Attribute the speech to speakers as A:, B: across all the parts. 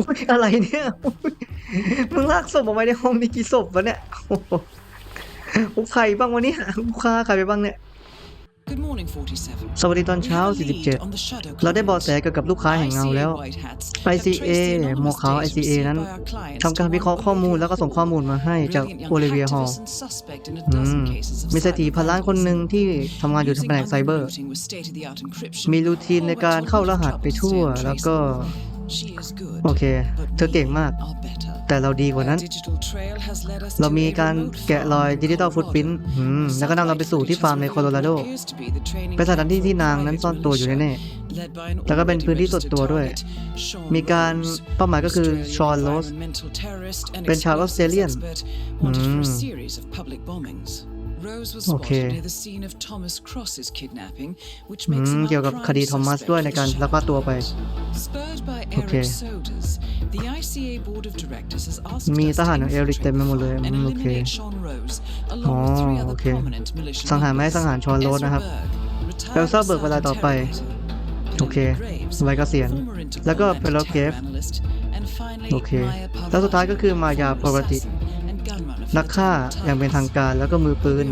A: อุ๊ยอะไรเนี่ยอุ๊ยมึงลากศพออกมาในห้องมีกี่ศพวะเนี่ยโอ้โหอุ๊ยใครบ้างวะเนี่ยลูกค้าใครไปบ้างเนี่ย
B: Good morning, 47.
A: สวัสดีตอนเช้า 47 เราได้เบาะแสเกี่ยวกับลูกค้าแห่งเงาแล้ว ICA หมวกขาว ICA นั้นทำการวิเคราะห์ข้อมูลแล้วก็ส่งข้อมูลมาให้จากโอลิเวียฮอลมีเศรษฐีพันล้านคนหนึ่งที่ทำงานอยู่ทางแผนกไซเบอร์ มีรูทีนในการเข้ารหัสไปทั่วแล้วก็ โอเค เธอเก่งมาก แต่เราดีกว่านั้น เรามีการแกะรอยดิจิตอลฟุตพิ้นแล้วก็นำเราไปสู่ที่ฟาร์มในโคโลราโดเป็นสถานที่ที่นางนั้นซ่อนตัวอยู่แน่ๆแล้วก็เป็นพื้นที่ส่วนตัวด้วย มีการเป้าหมายก็คือชอนโรสเป็นชาวออสเตรเลียน อืม
B: โอ
A: โอ
B: เค
A: เค
B: อืม
A: เกี่ยวกับคดีทอมัสด้วยในการลักพาตัวไป
B: โอเค
A: มี
B: มี
A: ท
B: ท
A: หา
B: หารร
A: ข
B: ข
A: อ
B: องง
A: เอ
B: เอ
A: ริ
B: ริ
A: ก
B: ก
A: เต็
B: เต็
A: ม
B: ม
A: ไป
B: ไป
A: ห
B: ห
A: ม
B: ม
A: ด
B: ด
A: เล
B: เลยย
A: อืม
B: โอ
A: โอ
B: เค
A: เค
B: อ๋อ
A: โอ
B: โอ
A: เค
B: เค
A: สังหารไม่ให้สังหารชอนโรสนะครับ
B: เอลซ่าเบิกเวลาต่อไป
A: โอเคไว้เกษียณแล้วก็เพลเกฟ
B: โอเคแล้วสุดท้ายก็คือมายาปกติ
A: นักฆ่าอย่างเป็นทางการแล้วก็มือปืน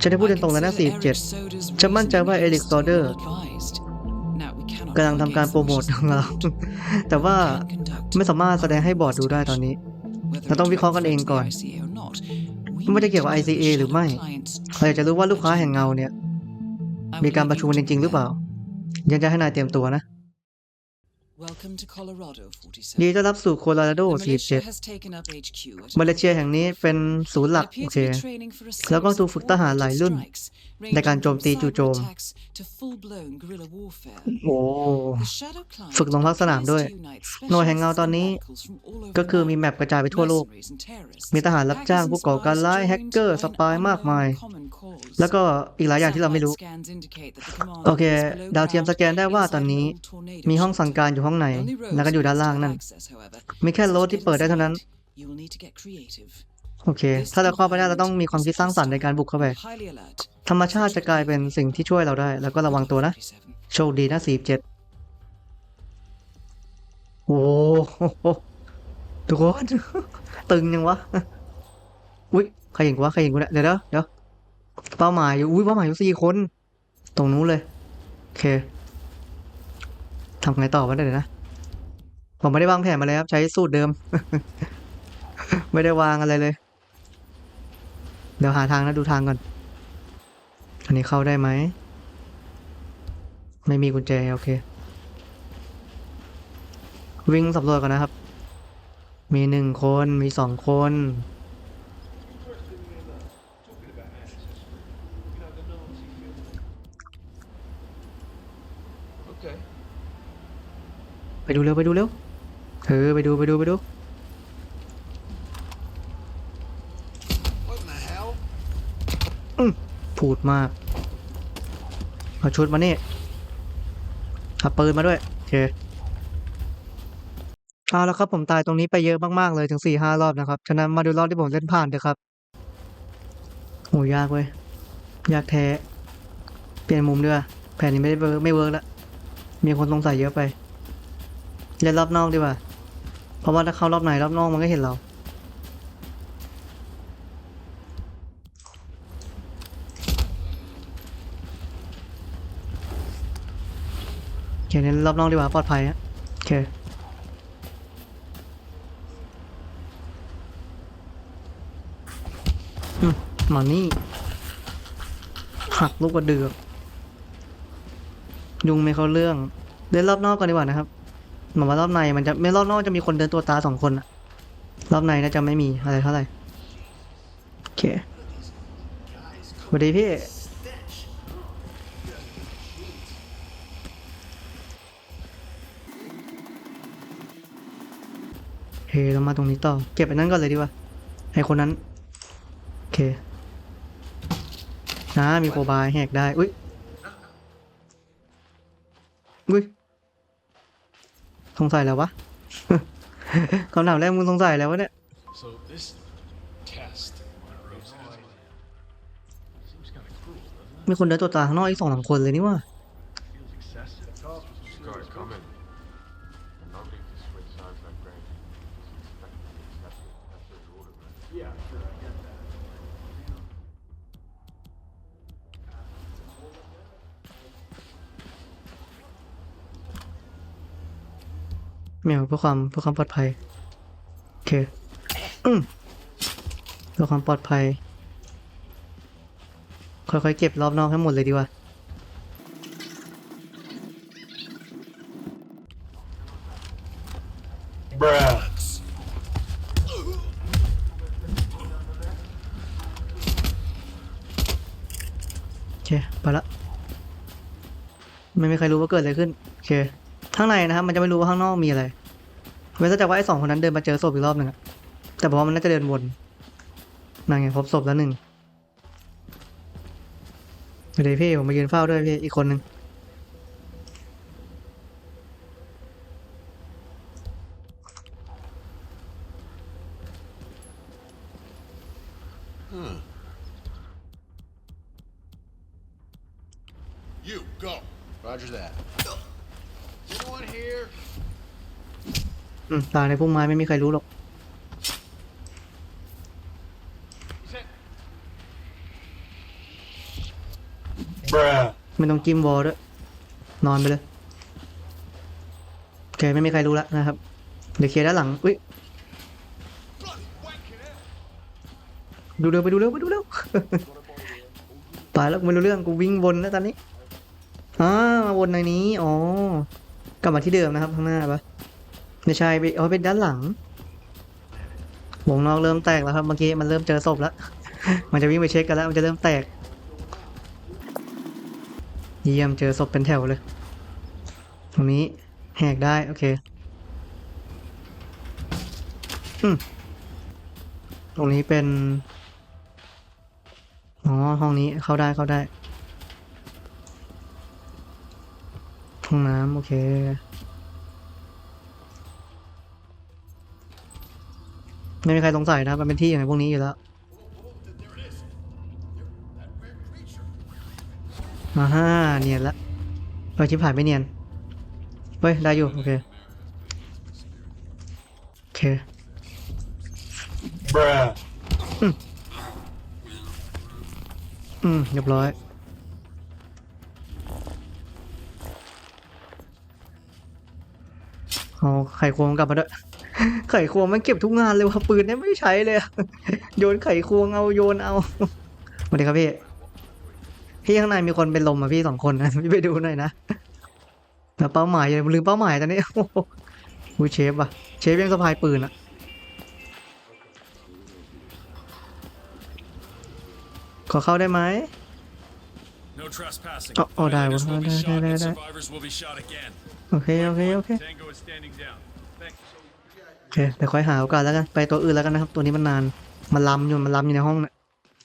B: ฉันได้พูดตรงๆ
A: แล้
B: ว
A: นะ47
B: ฉันมั่นใจว่าเอริกซอเดอร์
A: กำลังทำการโปรโมทของเรา แต่ว่าไม่สามารถแสดงให้บอร์ดดูได้ตอนนี้
B: เราต้องวิเคราะห์กันเองก่อน
A: ไม่ได้เกี่ยวกับ ICA หรือไม่เราอยากจะรู้ว่าลูกค้าแห่งเงาเนี่ย มีการประชุมจริงๆหรือเปล่า ยังจะให้นายเตรียมตัวนะ
B: ดี
A: ดีต้อนรับสู่โคโลราโด
B: โด
A: 47
B: 47
A: มาเลเซียแห่งนี้เป็นศูนย์หลัก โอเค
B: แล้วก็ถูกฝึกทหารหลายรุ่น
A: ใน
B: ใน
A: กา
B: การร
A: โจ
B: โจ
A: ม
B: ม
A: ตี
B: ตี
A: จู่
B: จู่
A: โจ
B: โจ
A: ม
B: ม
A: โอ้
B: ฝึกลงพักสนามด้วย
A: หน่วยแห่งเงาตอนนี้ ก็คือมีแมปกระจายไปทั่วโลก มีทหารรับจ้างผู้ก่อการร้ายแฮกเกอร์ สปายมากมาย แล้วก็อีกหลายอย่างที่เราไม่รู้ โอเค ดาวเทียมสแกนได้ว่าตอนนี้ มีห้องสั่งการอยู่ห้องไหน แล้วก็อยู่ด้านล่างนั่น มีแค่โรถที่เปิดได้เท่านั้น โอเค ถ้าเราเข้าไปได้เราต้องมีความคิดสร้างสรรค์ในการบุกเข้าไป ธรรมชาติจะกลายเป็นสิ่งที่ช่วยเราได้ แล้วก็ระวังตัวนะ โชคดีนะสี่เจ็ดโอ้โหทุกคนตึงยังวะ อุ้ยใครเห็นกูวะใครเห็นกูเนี่ยเดี๋ยวเดี๋ยวเดี๋ยวเป้าหมายอยู่อุ้ยเป้าหมายอยู่สี่คน ตรงนู้นเลย โอเคทำไงต่อวะเดี๋ยวนะ ผมไม่ได้วางแผนมาเลยครับ ใช้สูตรเดิม ไม่ได้วางอะไรเลย เดี๋ยวหาทางนะดูทางก่อน อันนี้เข้าได้ไหม ไม่มีกุญแจ โอเค วิ่งสำรวจก่อนนะครับ มีหนึ่งคน มีสองคน
C: Okay.
A: ไปดูเร็ว ไปดูเร็วเออไปดูไปดูไปดู
C: What in the hell?
A: พูดมากเอาชุดมานี่ขับปืนมาด้วยโอเคเอาแล้วครับผมตายตรงนี้ไปเยอะมากๆเลยถึงสี่ห้ารอบนะครับ ฉะนั้นมาดูรอบที่ผมเล่นผ่านเถอะครับโหยากเว้ย ยากแท้ เปลี่ยนมุมด้วย แผนนี้ไม่ได้เวิร์กไม่เวิร์กแล้ว มีคนสงสัยเยอะไป เล่นรอบนอกดีกว่า เพราะว่าถ้าเข้ารอบไหนรอบนอกมันก็เห็นเรา โอเคเน้นรอบนอกดีกว่าปลอดภัยอะโอเคอืมมานี่ หักลูกกระเดือกยุงไม่เข้าเรื่อง เดินรอบนอกก่อนดีกว่านะครับหมายว่ารอบในมันจะไม่รอบนอกจะมีคนเดินตัวตาสองคนอะรอบในน่าจะไม่มีอะไรเท่าไหร่โอเคสวัสดีพี่ เคเรามาตรงนี้ต่อ เก็บไอ้นั้นก่อนเลยดีกว่าไอ้คนนั้น โอเค นะ มีโคบายแหกได้ อุ้ย อุ้ย สงสัยแล้ววะคำถามแรกมึงสงสัยแล้ววะเนี่ย มีคนเดินตัวตาข้างนอกอีกสองสามคนเลยนี่ว่า ไม่เอาเพื่อความเพื่อความปลอดภัยโอเคอืมเพื่อความปลอดภัย ค่อยๆเก็บรอบนอกให้หมดเลยดีกว่า
C: Bruh.
A: โอเคไปละไม่มีใครรู้ว่าเกิดอะไรขึ้น โอเค ข้างในนะครับ มันจะไม่รู้ว่าข้างนอกมีอะไร เว้นแต่ว่าไอ้สองคนนั้นเดินมาเจอศพอีกรอบหนึ่งอะแต่ผมว่ามันน่าจะเดินวนนั่นไงพบศพแล้วหนึ่งเดี๋ยวพี่ผมมายืนเฝ้าด้วยพี่อีกคนหนึ่ง
D: You go. Roger that. Anyone here?
A: อืม ตายในพุ่มไม้ไม่มีใครรู้หรอก
C: Bruh.
A: ไม่ต้องจิ้มวอลด้วย นอนไปเลยโอเคไม่มีใครรู้แล้วนะครับ เดี๋ยวเคลียร์ด้านหลัง อุ้ย ดูเร็วไปดูเร็วไปดูเร็ว ตายแล้วกูไม่รู้เรื่องกูวิ่งวนแล้วตอนนี้อ่ามาวนในนี้ อ๋อกลับมาที่เดิมนะครับข้างหน้าปะ ไม่ใช่ไปเอาเป็นด้านหลังวงนอกเริ่มแตกแล้วครับเมื่อกี้มันเริ่มเจอศพแล้ว มันจะวิ่งไปเช็คกันแล้ว มันจะเริ่มแตก เยี่ยมเจอศพเป็นแถวเลย ตรงนี้แหกได้โอเคอืมตรงนี้เป็นอ๋อห้องนี้เข้าได้เข้าได้ห้องน้ำโอเค ไม่มีใครสงสัยนะ มันเป็นที่อย่างพวกนี้อยู่แล้วอ่าฮ่าเนียนละเออชิบหายไม่เนียน เฮ้ย ได้อยู่ โอเค โอเค
C: Bruh.
A: อืมเรียบร้อยเอาไขควงกลับมาด้วย ไขควงมันเก็บทุกงานเลยว่ะปืนเนี่ยไม่ใช้เลยอะโยนไขควงเอาโยนเอาสวัสดีครับพี่ พี่ข้างในมีคนเป็นลมอะพี่สองคนนะพี่ไปดูหน่อยนะแล้วเป้าหมายอย่าลืมเป้าหมายตอนนี้โอ้โหอุ๊ยเชฟว่ะ เชฟยังสะพายปืนอะขอเข้าได้ไหม
E: No trespassing.
A: Oh, oh, ได้
E: Violators
A: วะ
E: will be
A: ได้
E: shot
A: ได้
E: and
A: ได้
E: survivors will be shot again.
A: โอเค โอเค โอเค เคเดี๋ยวค่อยหาโอกาสแล้วกัน ไปตัวอื่นแล้วกันนะครับ ตัวนี้มันนาน มันล้ำอยู่ มันล้ำอยู่ในห้องนะ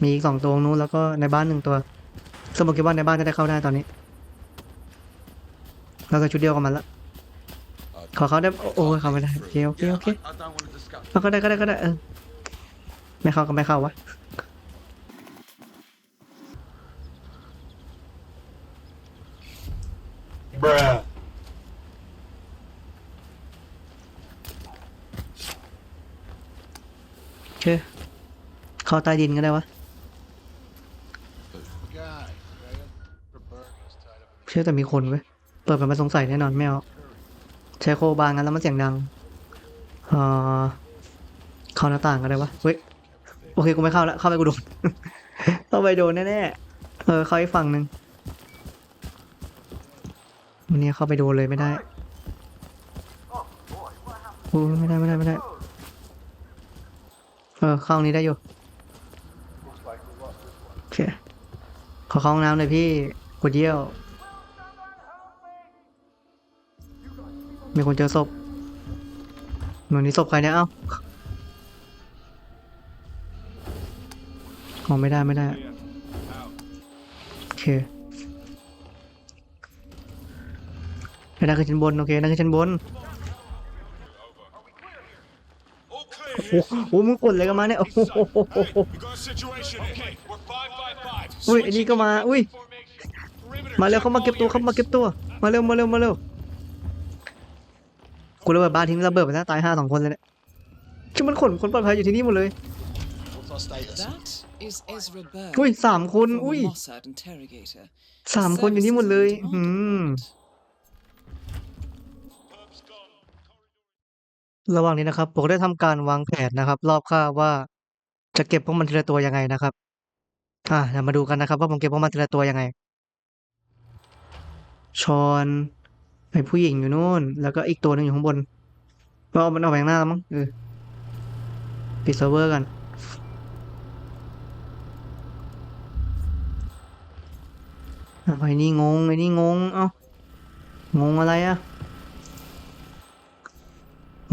A: มีอีกสองตัวตรงนู้นแล้วก็ในบ้านหนึ่งตัว สมมติว่าในบ้านจะได้เข้าได้ตอนนี้แล้วก็ชุดเดียวกับมันละ ขอเขาได้ โอ้ยเขาไม่ได้ โอเคโอเคโอเคเอาก็ได้ก็ได้ก็ได้เออ ไม่เข้าก็ไม่เข้าวะ
C: Bruh.
A: โอเคเข้าใต้ดินก็ได้วะเชื่อแต่มีคนเว้ยเปิดมันมาสงสัยแน่นอนไม่เอาใช้โคบานงั้นแล้วมันเสียงดังเอ่อเข้าหน้าต่างก็ได้วะเฮ้ยโอเคกูไม่เข้าล้วเข้าไปกูโดนเข้าไปโดนแน่ๆเออเข้าอีกฝั่งหนึ่งวันนี้เข้าไปโดนเลยไม่ได้โอ้ไม่ได้ไม่ได้ไม่ได้ ออเข้านี้ได้อยู่โอเคขอเข้าห้องน้ำเลยพี่กดเยี่ยว มีคนเจอศพเหมือนนี้ศพใครเนี่ยเอ้าออไม่ได้ไม่ได้ โอเคไอ้นั่นคือชั้นบน โอเคนั่นคือชั้นบน โอ้โหโอ้มึงกดอะไรกันมาเนี่ย โอ้โหอุ้ยอ้นี่ก็มา อุ้ย มาเร็วเข้ามาเก็บตัวเข้ามาเก็บตัว มาเร็ว มาเร็ว มาเร็ว กูระเบิดบ้านทิ้งระเบิดไปแล้วตายห้าสองคนเลยเนี่ยชื่อมันขนคนปลอดภัยอยู่ที่นี่หมดเลยอุ้ยสามคน อุ้ยสามคนอยู่นี่หมดเลย อืม ระหว่างนี้นะครับ ผมได้ทำการวางแผนนะครับ รอบคอบว่าจะเก็บพวกมันทีละตัวยังไงนะครับ อ่าเดี๋ยวมาดูกันนะครับ ว่าผมเก็บพวกมันทีละตัวยังไง ชอนไอผู้หญิงอยู่นู่น แล้วก็อีกตัวหนึ่งอยู่ข้างบนก็เอามันเอาแหวงหน้าแล้วมั้งเออปิดเซิร์ฟเวอร์กันอไอ้นี่งงไอ้นี่งง เอ้างงอะไรอะ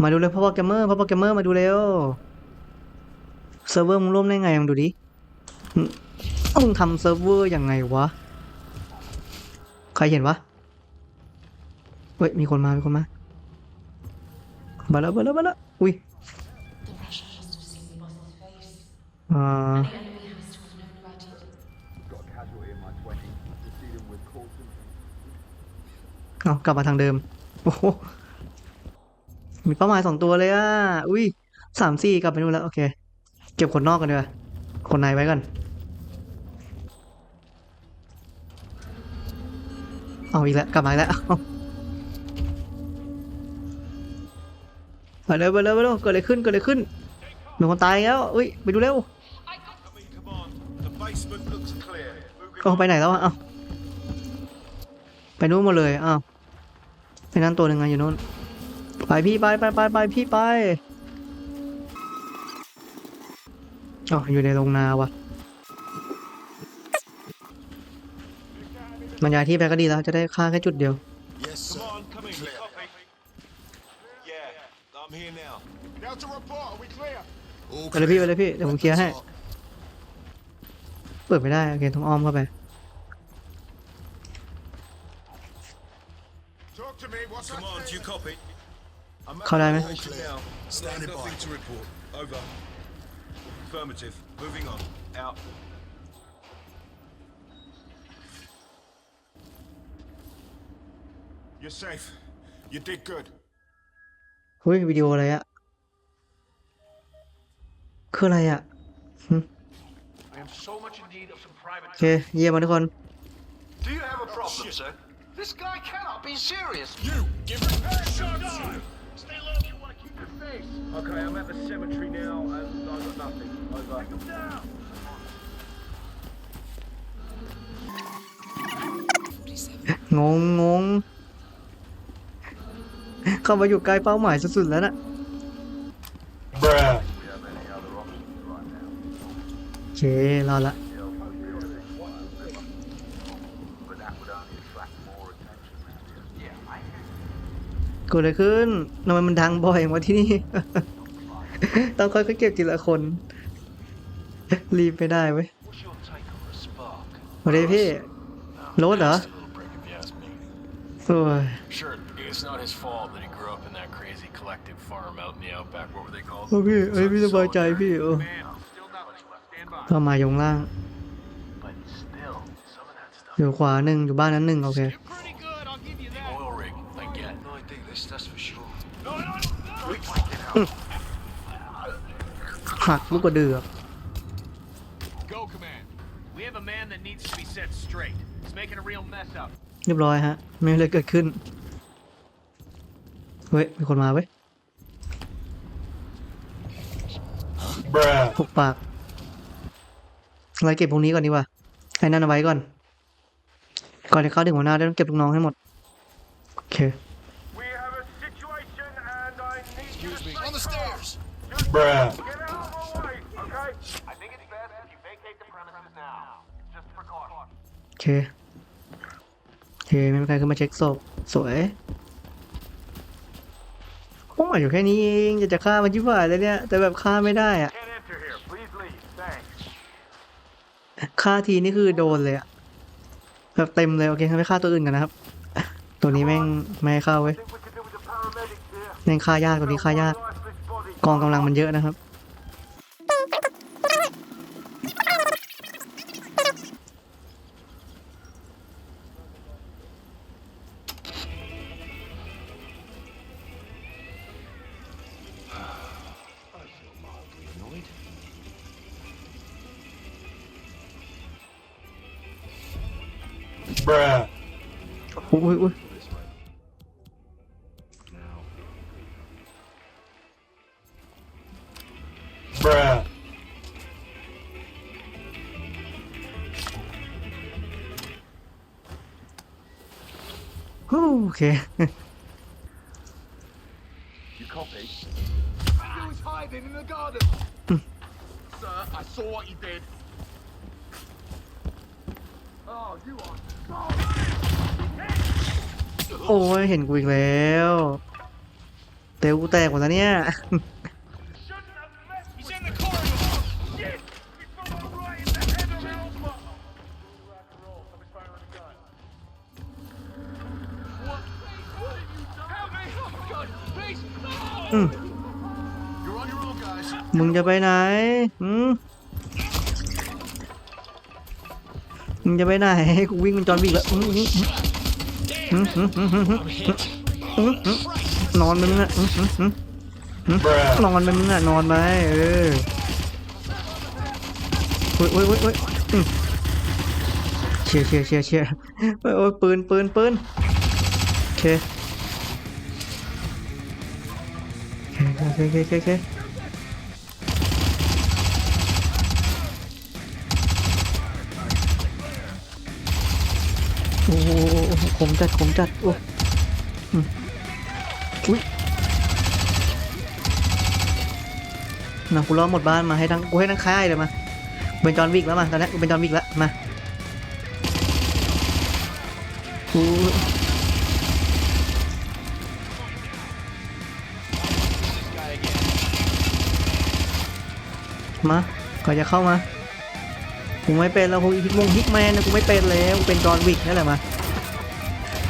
A: มาดูเลยพ่อโปรแกรมเมอร์พ่อโปรแกรมเมอร์มาดูเร็วเซิร์ฟเวอร์มึงร่วมได้ไงลองดูดิมึงทำเซิร์ฟเวอร์ยังไงวะ ใครเห็นวะ เฮ้ย มีคนมา มีคนมามาแล้วมาแล้วมาแล้วอุ้ยอ่าเอากลับมาทางเดิม โอ้ มีเป้าหมายสองตัวเลยอะ อุ้ยสามสี่กลับไปนู่นแล้ว โอเค เก็บคนนอกกันดีกว่าคนในไว้ก่อน เอาอีกแล้ว กลับมาแล้วเอาไปเร็วไปเร็วไปเร็วเกิดอะไรขึ้นเกิดอะไรขึ้นมีคนตายแล้ว อุ้ย ไปดูเร็วเอาไปไหนแล้วอะเอาไปนู่นหมดเลยอ้าวไปนั่นตัวหนึ่งอะอยู่นู่น ไปพี่ไปไปไปไปพี่ไปอ๋ออยู่ในโรงนาวะมันย้ายที่ไปก็ดีแล้วจะได้ฆ่าแค่จุดเดียว
D: Yes, sir.
E: Command, come in. Copy. Yeah, I'm here now.
D: Delta report. Are we clear?
A: ไปเลยพี่ไปเลยพี่เดี๋ยวผมเคลียร์ให้ เปิดไม่ได้โอเคต้องอ้อมเข้าไป
D: Talk to me. What's that
E: Command, you
D: statement?
E: copy? I'm at
A: เข้าได้ไหม
E: the station now.
D: Standing by.
E: Nothing to report. Over. Affirmative. Moving on. Out.
D: You're safe. You did good.
A: เฮ้ยวิดีโออะไรอะคืออะไรอะ
D: I am so much in need of some private
A: โอเค เยี่ยมมาทุกคน
D: Do you have a problem, sir? This guy cannot be serious. You give it. Shut keep your face.
E: Okay, I'm at the cemetery now and I've got nothing. Over.
D: Take him down.
A: งงงงเข้ามาอยู่ใกล้เป้าหมายสุดๆแล้วนะโอเครอละ กิดอะไรขึ้นทำไมมันดังบ่อยอย่างวะที่นี่ ต้องค่อยๆเก็บทีละคน รีบไม่ได้เว้ย
C: What's your take on the spark?
A: สวัสดีพี่โรถเหรอ
C: Just a little prick, if you ask me.
A: โอ้ย
C: Sure, it's not his fault that he grew up in that crazy collective farm out in the outback. What were they called?
A: โอ้พี่เอ้ยพี่สบายใจพี่เออ
D: Man, still nothing. Stand by.
A: ก็มาอยู่ข้างล่าง
C: But still, some of that stuff.
A: อยู่ขวาหนึ่งอยู่บ้านนั้นหนึ่งโอเค
D: You're
C: get. No, I think this, that's for sure.
A: หักลูกกระเดือก
D: Go, command. We have a man that needs to be set straight. He's making a real mess up.
A: เรียบร้อยฮะ ไม่มีอะไรเกิดขึ้น เฮ้ย มีคนมาเว้ยผูกปากอะไรเก็บพวกนี้ก่อนดีกว่าไอ้นั่นเอาไว้ก่อน ก่อนจะเข้าถึงหัวหน้าได้ต้องเก็บลูกน้องให้หม d โอเค
E: We have a situation and I need
D: Excuse me. On the stairs.
E: Get out of my way, okay?
F: I think it's best if you vacate the premises now. Just a precaution.
A: โอเคโอเคไม่มีใครขึ้นมาเช็คศพสวยพวกมันอยู่แค่นี้เองจะจะฆ่ามันชิบหายเลยเนี่ย แต่แบบฆ่าไม่ได้อะ
F: Can't enter here. Please leave. Thanks.
A: ฆ่าทีนี่คือโดนเลยอะแบบเต็มเลย โอเคงั้นไปฆ่าตัวอื่นกันนะครับ ตัวนี้แม่งไม่ให้เข้าเว้ย
F: Think we could do with the paramedics here.
A: แม่งฆ่ายากตัวนี้ฆ่ายาก กองกำลังมันเยอะนะครับ
D: You copy? He was hiding in the garden. Sir, I saw what you did. Oh, you are.
A: โอ้ยเห็นกูอีกแล้ว เตวกูแตกหมดแล้วเนี่ย มึงจะไปไหนกูวิ่งเป็นจอนวิกแล้วอื้อหือหือหือหือหือหือ
C: I'm hit.
A: หือหือนอนไปมึงอะนอนไปมึงอะนอนไปเออโอ้ยโอ้ยโอ้ยโอ้ยเชียร์เชียร์เชียร์เชียร์โอ้ยปืนปืนปืนโอเคโอเคโอเคโอเค โอ้โหขมจัดขมจัดโอ้อืมอุ้ยนะกูรอหมดบ้านมาให้ทั้งกูให้ทั้งค่ายเลยมาเป็นจอนวิกแล้วมาตอนนี้กูเป็นจอนวิกแล้วมากูมาก่อนจะเข้ามากูไม่เป็นแล้วกูฮิตมงฮิตแมนนะกูไม่เป็นแล้วกูเป็นจอนวิกนั่นแหละมา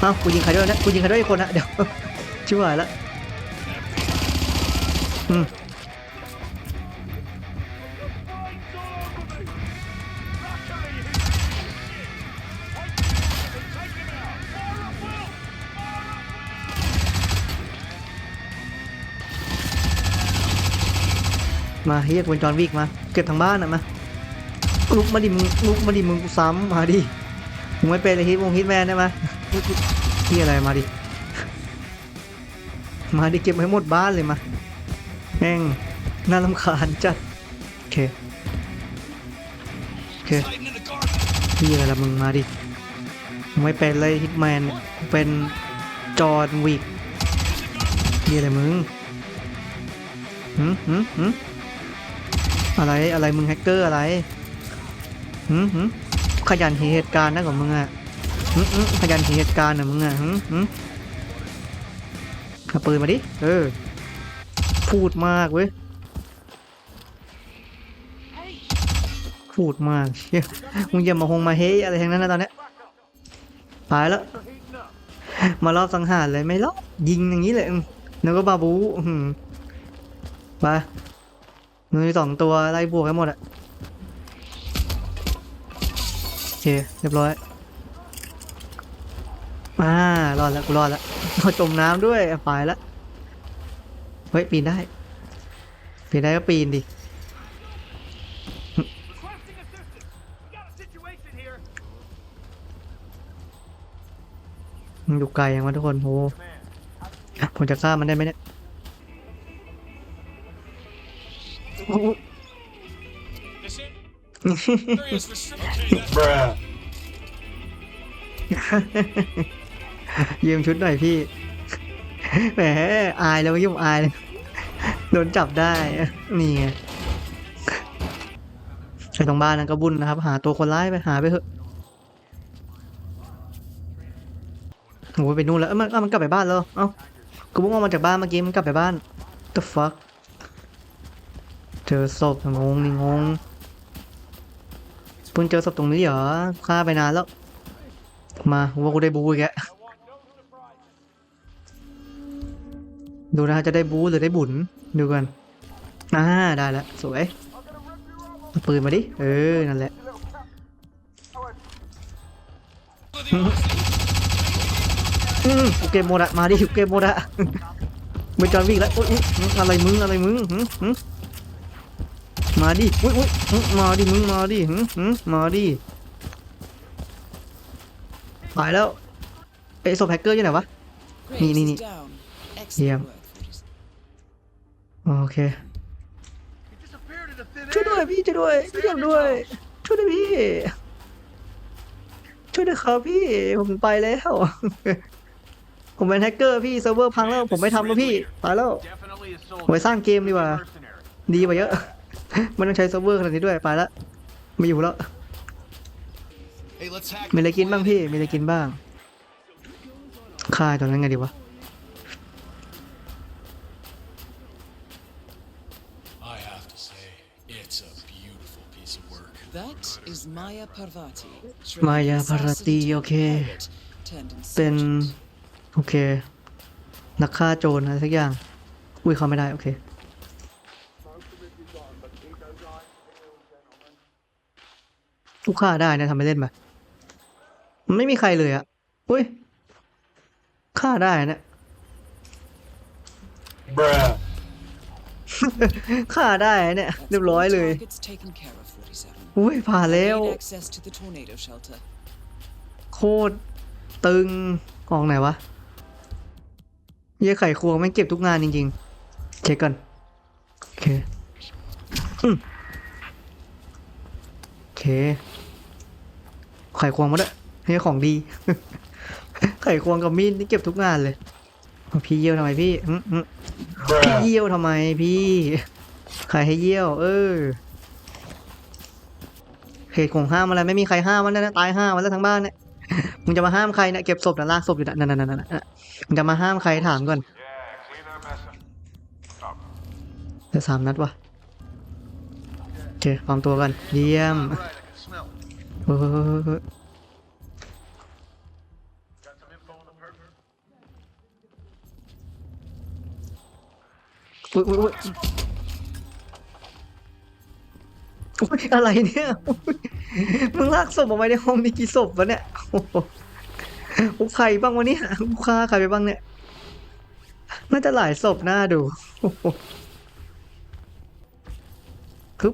A: อ้ากูยิงใครด้วยนะกูยิงใครด้วยอีกคนนะเดี๋ยวชิบหายแล้วอืมมาเฮียกูเป็นจอนวิกมา เก็บทั้งบ้านอะมาลุกมาดิมึงลุกมาดิมึงกูซ้ำมาดิมึงไม่เป็นเลยฮิตวงฮิตแมนได้ไหม ที่อะไรมาดิ มาดิเก็บให้หมดบ้านเลยมาแม่งน่ารำคาญจัด โอเค โอเคที่อะไรละมึงมาดิ ไม่เป็นเลยฮิตแมนเป็นจอห์นวิกที่อะไรมึงหืมหืมหืมอะไรอะไรมึงแฮกเกอร์อะไรหืมหืมขยันเหตุการณ์นะของมึงอะ หืมหืมขยันเห็นเหตุการณ์นะมึงอะขับปืนมาดิ เออ พูดมากเว้ย พูดมากเชี่ยมึงอย่ามาหงมาเฮ้ยอะไรทั้งนั้นนะตอนเนี้ยตายแล้ว มารอบสังหารเลยไม่รอบยิงอย่างนี้เลยอืมนึกว่าบาบูอื้อหือไปมือสองตัวไล่บวกกันหมดอะโอเคเรียบร้อย อ่ารอดแล้วกูรอดแล้วเราจมน้ำด้วยฝ่ายแล้วเฮ้ยปีนได้ ปีนได้ก็ปีนดิ
F: Requesting assistance. We got a situation here.
A: มันอยู่ไกลยังวะทุกคนโหผมจะฆ่ามันได้ไหมเนี่ย
C: This it?
A: ยืมชุดหน่อยพี่ แหมอายแล้วยุ่งอายเลยโดนจับได้ นี่ไงไอ้ตรงบ้านนั้นก็บุญนะครับ หาตัวคนร้ายไปหาไปเถอะโอ้ยไปนู่นแล้ว เอ้ยมันเอ้ามันกลับไปบ้านแล้ว เอ้ากูเพิ่งออกมาจากบ้านเมื่อกี้มันกลับไปบ้าน the fuck เจอศพงงนี่งงเพิ่งเจอศพตรงนี้เหรอฆ่าไปนานแล้ว มาว่ากูได้บูอีกแล้ว ดูนะจะได้บูหรือได้บุญดูกันอ่าได้แล้วสวยปืนมาดิ เออ นั่นแหละ อืมเกมโมดะมาดิกูเกมโมดะไม่จอนวิ่งแล้วอุ๊ยอุ๊ยอะไรมึง อะไรมึงหึหึมาดิอุ้ยอุ้ยมาดิ มึง มาดิหึหึมาดิตายแล้วไอ้ศพแฮกเกอร์อยู่ไหนวะ นี่นี่นี่
B: Excellent
A: Yeah.
B: work, Forrest.
A: โอเค
D: He disappeared
A: ช่วยด้วยพี่ช่วยด้วยช่วยด้วยช่วยด้วยพี่ ช่วยด้วยครับพี่ผมไปแล้ว ผมเป็นแฮกเกอร์พี่เซิร์ฟเวอร์พังแล้ว ผมไม่ทำแล้วพี่ตายแล้ว
F: Definitely a
A: ผมไป
F: soldier.
A: สร้างเกมดีกว่า
F: Mercenary.
A: ดีกว่าเยอะไม่ต้องใช้เซิร์ฟเวอร์ขนาดนี้ด้วยไปละไม่อยู่แล้ว
C: Hey, let's hack
A: มีอะไรกินบ้างพี่มีอะไรกินบ้างค่ายตอนนั้นไงดีวะ
B: Maya Parvati.
A: Maya Parvati,
B: Assassin
A: okay.
B: turned pirate turned
A: เป็น
B: insurgent.
A: โอเค นักฆ่าโจรอะไรสักอย่าง อุ้ยเขาไม่ได้ โอเคลูกฆ่าได้นะทำไปเล่นไปมันไม่มีใครเลยอะอุ้ยฆ่าได้นะฆ่าได้เนี่ย
B: That's
A: เรียบร้อย
B: all
A: เลย
B: targets taken care of, 47.
A: อุ้ยผ่านแล้ว
B: Gain access to the tornado shelter.
A: โคตรตึงกองไหนวะเยี่ยไข่ควงไม่งเก็บทุกงานจริงๆ เช็คก่อนโอเคอืมโอเค ไข่ควงมาด้วยนี่ของดี ไข่ควงกับมีดนี่เก็บทุกงานเลยเอาพี่เยี่ยวทำไมพี่อืมอืมพี่เยี่ยวทำไมพี่ใครให้เยี่ยว เออ เหตุของห้ามอะไรไม่มีใครห้ามมันนะตายห้าวันแล้วทั้งบ้านเนี่ยมึงจะมาห้ามใครเนี่ยเก็บศพนะลากศพอยู่นะนั่นนั่นนั่นนั่นมึงจะมาห้ามใครถามก่อน
F: Yeah, clean their mess up.
A: เดี๋ยวสามนัดวะโอเควางตัวกันเยี่ยม
F: Right, I can smell
A: อุ๊ยอุ๊ยอะไรเนี่ยอุ๊ยมึงลากศพออกมาในห้องมีกี่ศพวะเนี่ยโอ้โหอุ๊ยใครบ้างวะเนี่ยกูฆ่าใครไปบ้างเนี่ย น่าจะหลายศพหน้าดูโอ้โหคึบ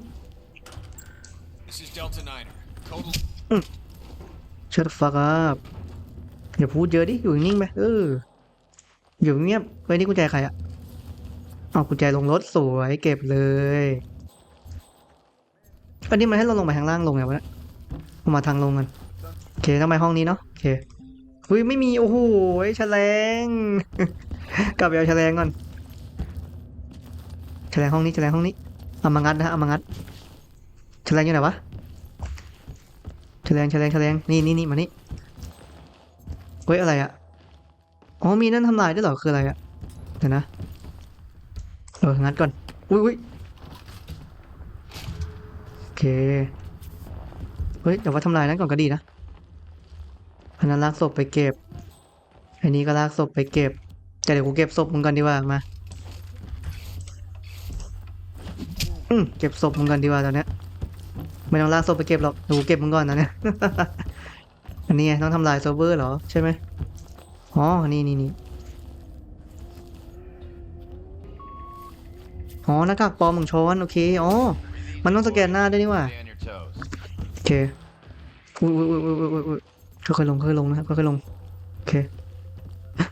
C: This is Delta Niner. Total.
A: Shut the fuck up อย่าพูดเยอะดิ อยู่นิ่งๆไปเออ อยู่เงียบเฮ้ยนี่กุญแจใครอะเอากุญแจลงรถสวยเก็บเลย อันนี้มันให้เราลงไปทางล่างลงไงวะเนี่ยมาทางลงกันโอเคต้องไปห้องนี้เนาะโอเคเฮ้ยไม่มีโอ้โหแฉลงกลับไปเอาแฉลงก่อนแฉลงห้องนี้แฉลงห้องนี้เอามางัดนะฮะเอามางัดแฉลงอยู่ไหนวะแฉลงแฉลงแฉลงนี่นี่นี่มานี่เฮ้ยอะไรอะอ๋อมีนั่นทำลายได้เหรอคืออะไรอะเดี๋ยวนะเอองัดก่อนอุ้ยอุ้ย เค เฮ้ย แต่ว่าทำลายนั้นก่อนก็ดีนะอันนั้นลากศพไปเก็บ อันนี้ก็ลากศพไปเก็บ แต่เดี๋ยวกูเก็บศพมึงก่อนดีกว่ามา อืมเก็บศพมึงก่อนดีกว่าตอนนี้ไม่ต้องลากศพไปเก็บหรอกเดี๋ยวกูเก็บมึงก่อนนะเนี่ยอันนี้ต้องทำลายเซิร์ฟเวอร์เหรอใช่ไหมอ๋อ นี่นี่นี่อ๋อหน้ากากปลอมของช้อน โอเค อ๋อ มันต้องสแกนหน้าด้วยนี่หว่าโอเคอุ้ยอุ้ยอุ้ยอุ้ยอุ้ยอุ้ยค่อยๆลงค่อยๆลงนะครับค่อยๆลงโอเค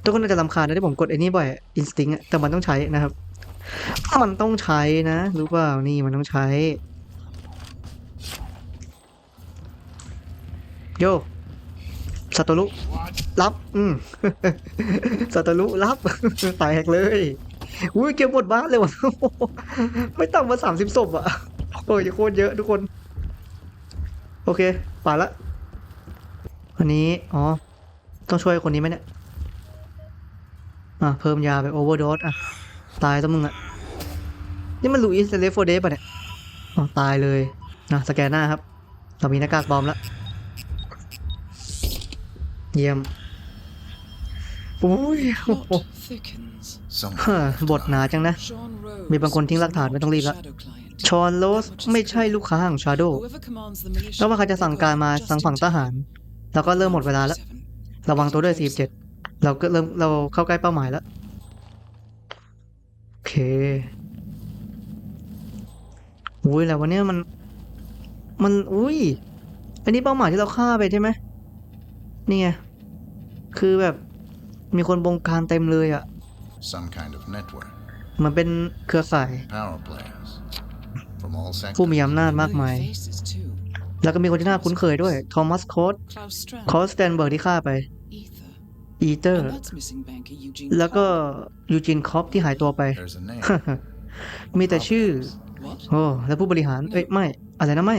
A: ทุกคนอาจจะรำคาญนะที่ผมกดไอ้นี่บ่อยอินสติ้งอะแต่มันต้องใช้นะครับมันต้องใช้นะรู้เปล่านี่มันต้องใช้โยสัตว์ลุรับ อืมสัตว์ลุรับตายแหกเลยอุ้ยเก็บหมดบ้านเลยวะไม่ต่ำกว่าสามสิบศพอะ โอ้ยโคตรเยอะทุกคน โอเคป่าละวันนี้ อ๋อ ต้องช่วยคนนี้ไหมเนี่ย อะ เพิ่มยาไปโอเวอร์โดสอะ ตายตัวมึงอะ นี่มันลูอิสเลฟโฟเดสป่ะเนี่ย อ๋อ ตายเลยนะสแกนหน้าครับ เรามีหน้ากากปลอมแล้ว เยี่ยม โอ้ยโอ้โห
B: Plot thickens.
A: เฮ้อบทหนาจังนะ
B: Sean Rose
A: มีบางคนทิ้งหลักฐานไม่ต้องรีบละ
B: Shadow client.
A: ชอนโรสไม่ใช่ลูกค้าของชาโด
B: Whoever commands the militia
A: แล้วว่าใครจะสั่งการมาทางฝั่งทหาร แล้วก็เริ่มหมดเวลาแล้ว ระวังตัวด้วย 47 เราก็เริ่มเราเข้าใกล้เป้าหมายแล้ว โอเคอุ้ยแล้ววันนี้มัน มันอุ้ย อันนี้เป้าหมายที่เราฆ่าไปใช่ไหมนี่ไง คือแบบ มีคนบงการเต็มเลยอะ่ะ
G: Some kind of network.
A: มันเป็นเครือข่าย
G: Power plants. from all
A: ผู้มี
G: sectors.
A: อำนาจมากมาย แล้วก็มีคนที่น่าคุ้นเคยด้วยโทมัสโคดคอสแตนเบิร์กที่ฆ่าไป อีเตอร์ แล้วก็ยูจินคอปที่หายตัวไป
G: There's a name.
A: มีแต่ชื่อ โอ้ แล้วผู้บริหาร เอ้ย ไม่ อะไรนะไม่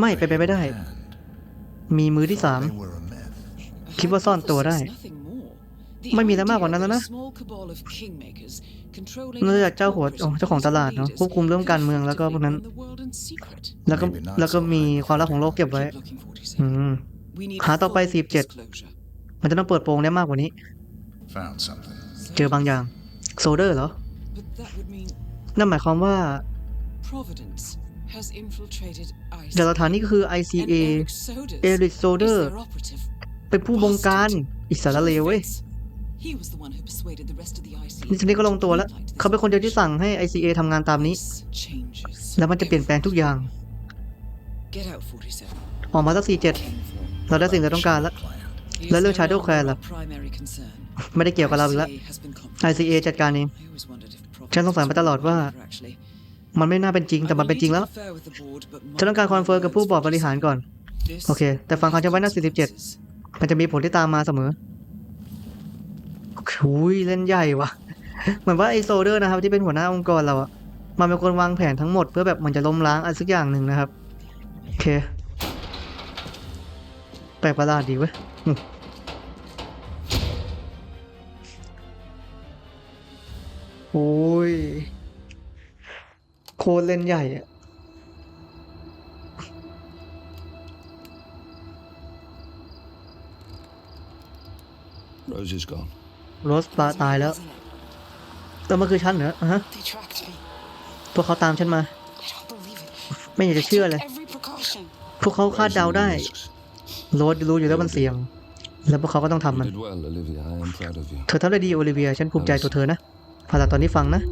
A: ไม่ ไปนไปไม่ได้
G: And
A: มีมือที่สาม
G: they were a myth.
A: คิดว่าซ่อนตัวได้ ไม่มีอะไรมากกว่านั้นแล้วนะนอกจากเจ้าหัวโอ้เจ้าของตลาดเนาะควบคุมเรื่องการเมืองแล้วก็พวกนั้น แล้วก็แล้วก็มีความลับของโลกเก็บไว้อืมหาต่อไป47มันจะต้องเปิดโปงได้มากกว่านี้
G: Found something.
A: เจอบางอย่าง โซเดอร์เหรอ นั่นหมายความว่า
B: เดี๋ยว
A: สถานนี้ก็คือ ICA เอริกโซเดอร์ เป็นผู้บงการอิสระเลวเว้ยนี่ทีนี้ก็ลงตัวแล้ว เขาเป็นคนเดียวที่สั่งให้ ICA ทำงานตามนี้ แล้วมันจะเปลี่ยนแปลงทุกอย่าง ออกมาสักสี่เจ็ดเราได้สิ่งที่เราต้องการแล้ว แล้วเรื่อง Shadow Clan ล่ะ ไม่ได้เกี่ยวกับเราอีกแล้ว ICA จัดการเองฉันสงสัยมาตลอดว่า มันไม่น่าเป็นจริงแต่มันเป็นจริงแล้ว ฉันต้องการคอนเฟิร์มกับผู้บอร์ดบริหารก่อน โอเค แต่ฟังคำฉันไว้นะ47 มันจะมีผลที่ตามมาเสมอคุยเล่นใหญ่วะเหมือนว่าไอโซเดอร์นะครับ ที่เป็นหัวหน้าองค์กรเราอะมันเป็นคนวางแผนทั้งหมดเพื่อแบบมันจะล้มล้างอะไรสักอย่างหนึ่งนะครับ โอเค แปลกประหลาดดีเว้ยโอ้ย โคตรเล่นใหญ่อะ
C: Rose is gone.
A: โรสปลาตายแล้ว แต่มันคือฉันเหรออะฮะพวกเขาตามฉันมาไม่อยากจะเชื่อเลยพวกเขาคาดเดาได้
C: Risks.
A: โรสรู้อยู่แล้วมันเสี่ยง แล้วพวกเขาก็ต้องทำ
C: You
A: มัน
C: did well, Olivia. I am proud of you.
A: เธอทำได้ดีโอลิเวีย ฉันภูมิใจตัวเธอนะพาลาตอนนี้ฟังนะ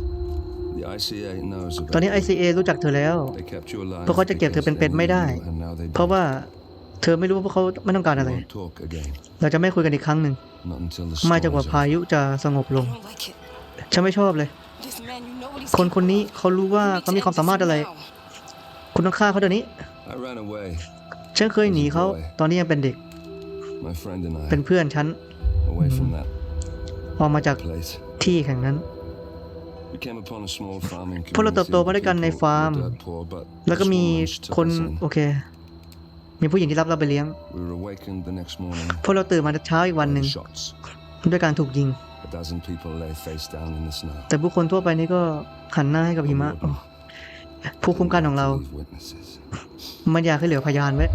C: The ICA knows
A: ตอน
C: about
A: นี้ ICA รู้จักเธอแล้ว
C: They kept you alive
A: พวกเขาจะเก็บเธอเป็นๆไม่ได้
C: because they knew, and now they
A: เพราะ
C: don't.
A: ว่า เธอไม่รู้ว่าพวกเขาไม่ต้องการอะไร
C: We won't talk again.
A: เราจะไม่คุยกันอีกครั้งหนึ่ง
C: Not until the
A: ไม่
C: storm
A: จนกว่า
C: is
A: พา
C: over.
A: ยุจะสงบลง ฉันไม่ชอบเลย คนคนนี้เขารู้ว่าเขามีความสามารถอะไร คุณต้องฆ่าเขาเดี๋ยวนี้
C: I ran away.
A: ฉันเคยหนีเขาตอนนี้ยังเป็นเด็ก
C: My friend and
A: เป็น
C: I
A: เพื่อนฉัน
C: away from that
A: ออกมาจาก
C: place.
A: ที่แห่งนั้น
C: We came upon a small farming
A: พวกเราเติบโต
C: community.
A: มาด้วยกันใน
C: People
A: ฟาร์ม
C: were dirt poor, but
A: แล้วก็
C: a
A: มี
C: small lunch took
A: คน
C: us in.
A: โอเค มีผู้หญิงที่รับเราไปเลี้ยง
C: We were awakened the next morning
A: พวกเราตื่นมาเช้าอีกวันหนึ่ง
C: by shots.
A: ด้วยการถูกยิง
C: A dozen people lay face down in the snow.
A: แต่ผู้คนทั่วไปนี่ก็หันหน้าให้กับหิมะ
C: The warden
A: ผู้คุมกันของเรา
C: leave witnesses.
A: มันอยากให้เหลือพยานไว้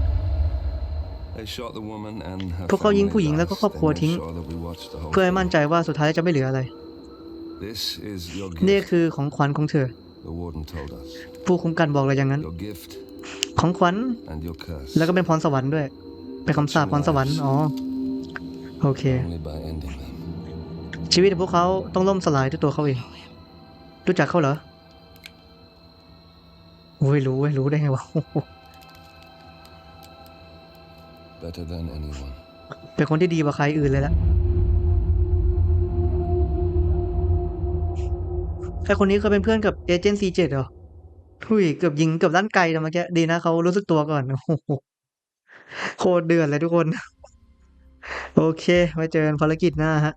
C: They shot the woman and her
A: พวกเขายิง
C: family
A: ผู้หญิงแล้วก็
C: twice.
A: ครอบครัว
C: They made
A: ทิ้ง
C: sure that we watched the whole
A: เพื่อให้
C: thing.
A: มั่นใจว่าสุดท้ายจะไม่เหลืออะไร
C: This is your
A: นี่
C: gift,
A: คือของขวัญของเธอ
C: the warden told us.
A: ผู้คุมกันบอกเราอย่างนั้น
C: Your gift
A: ของขวัญ
C: and your curse.
A: แล้วก็เป็นพรสวรรค์ด้วย เป็นคำสาปพรสวรรค์ อ๋อ โอเค
C: Only by ending them.
A: ชีวิตของพวกเขาต้องล่มสลายด้วยตัวเขาเอง รู้จักเขาเหรอโอ้ยรู้เว้ยรู้ได้ไงวะ
C: Better than anyone.
A: เป็นคนที่ดีกว่าใครอื่นเลยละไอคนนี้เคยเป็นเพื่อนกับเอเจนต์ซีเจ็ดเหรอ หุยเกือบยิงเกือบด้านไกลนะเมื่อกี้ดีนะเขารู้สึกตัวก่อนโอ้โหโคตรเดือดเลยทุกคน โอเคไว้เจอกันภารกิจหน้าฮะ